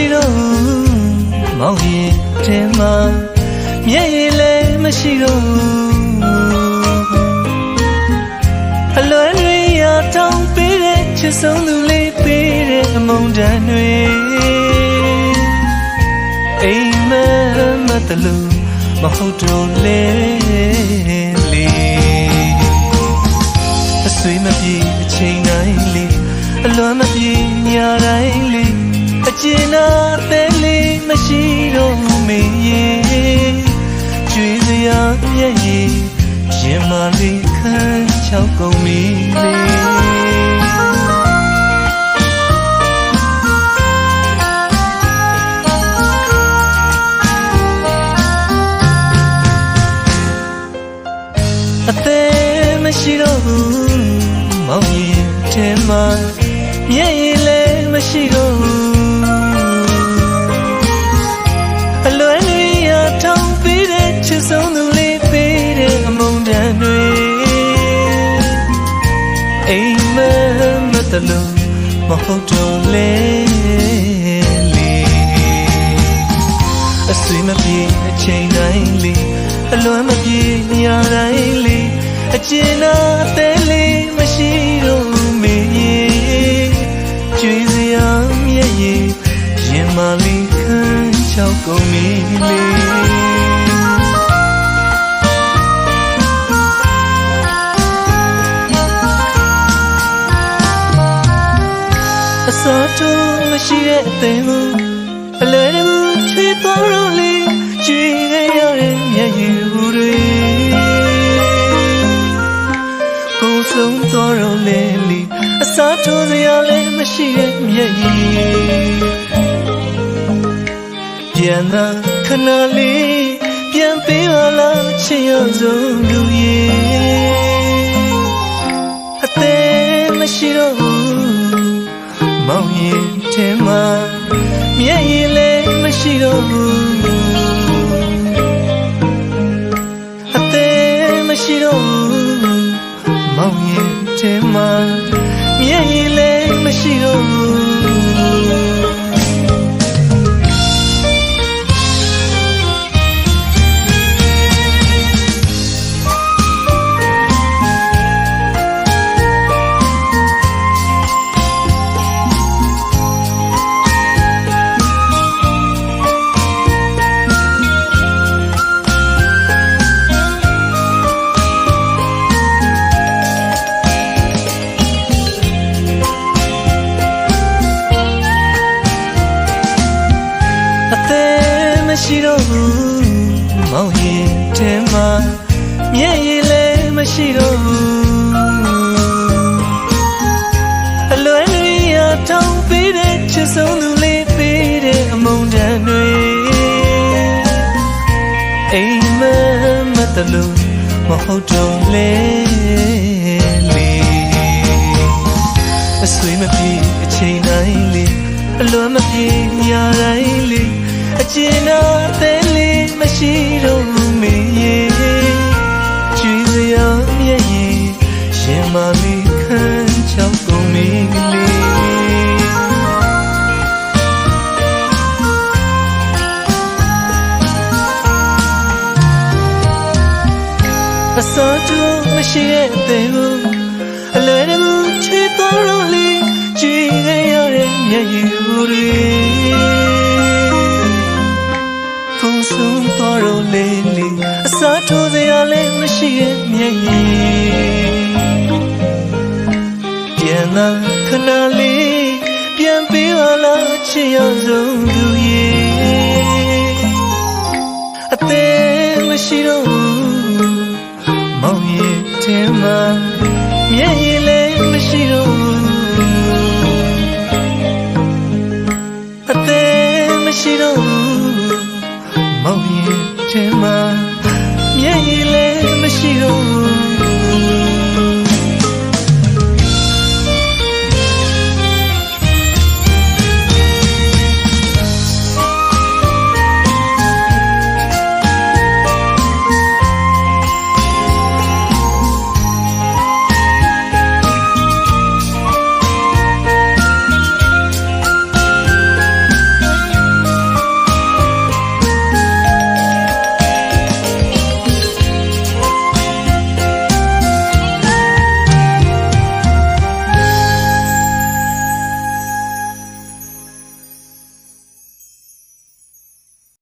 မရှိတော့ဘူးမောင်ရင်ထဲမှာမျက်ရည်လည်းမရှိတော့ဘူးအလွယ်တွေရတောင်းပေးတဲ့ချစ်ဆုံးသူလေးပေးတဲ့အမုန်းတန်တွေအိမ်မက်မတလူမဟုတ်တော့လေလေအဆွေမပြေ ကျဉ်းအသေးလေးမရှိတော့မေရေကျွေးစရာမျက်ရည်ရင်မလေးခန်းချောက်ကုန်ပြီလေအသေးမရှိတော့ဘူးမောင်ရင်ထဲမှာမျက်ရည်လည်းမရှိတော့ဘူး လုံးမဟုတ်တော့လေလေအဆွေမပြေအချိန်တိုင်းလေးအလွမ်းမပြေညတိုင်းလေးအကျဉ်းအသေးလေးမရှိတော့မေရေကျွေးစရာမျက်ရည်ရင်မလေးခန်းချောက်ကုန်ပြီလေ စောတူမရှိတဲ့အသိမှုအလွယ်တကူချွေးသွားတော့လေကြွေခဲ့ရတဲ့မျက်ရည်ဘူးတွေကိုယ်ဆုံးသွားတော့လေလီအစားထိုးစရာလည်းမရှိတဲ့မျက်ရည်ပြန်သာခဏလေးပြန်ပေးပါလားချစ်ရဆုံးလူရဲ့အသေးမရှိတော့ဘူး မောင်ရင်ထဲမှာမျက်ရည်လည်းမရှိတော့ဘူးအသေးမရှိတော့ဘူးမောင်ရင်ထဲမှာမျက်ရည်လည်းမရှိတော့ဘူး မျက်ရည်လည်းမရှိတော့ဘူးအလွယ်လေးရထောင်ပေးတဲ့ချစ်ဆုံးသူလေးပေးတဲ့အမုန်းတန်တွေအိမ်မက်မတလူမဟုတ်တော့လေလေအဆွေမပြေအချိန်တိုင်းလေးအလွမ်းမပြေညတိုင်းလေးအကျဉ်းအသေးလေးမရှိတော့ အစောတူမရှိတဲ့အသေးကိုအလွယ်တကူချွေးသွားတော့လေကြွေခဲ့ရတဲ့မျက်ရည်တွေကိုယ်ဆုံးသွားတော့လေလေအစားထိုးစရာလည်းမရှိရဲ့မျက်ရည်ပြန်လာခဏလေးပြန်ပေးပါလားချစ်ရဆုံးသူရဲ့အသေးမရှိတော့ဘူး မောင်ရဲ့တင်းမှာမျက်ရည်လည်းမရှိတော့ဘူးအသေးမရှိတော့ဘူးမောင်ရဲ့တင်းမှာမျက်ရည်လည်းမရှိတော့ဘူး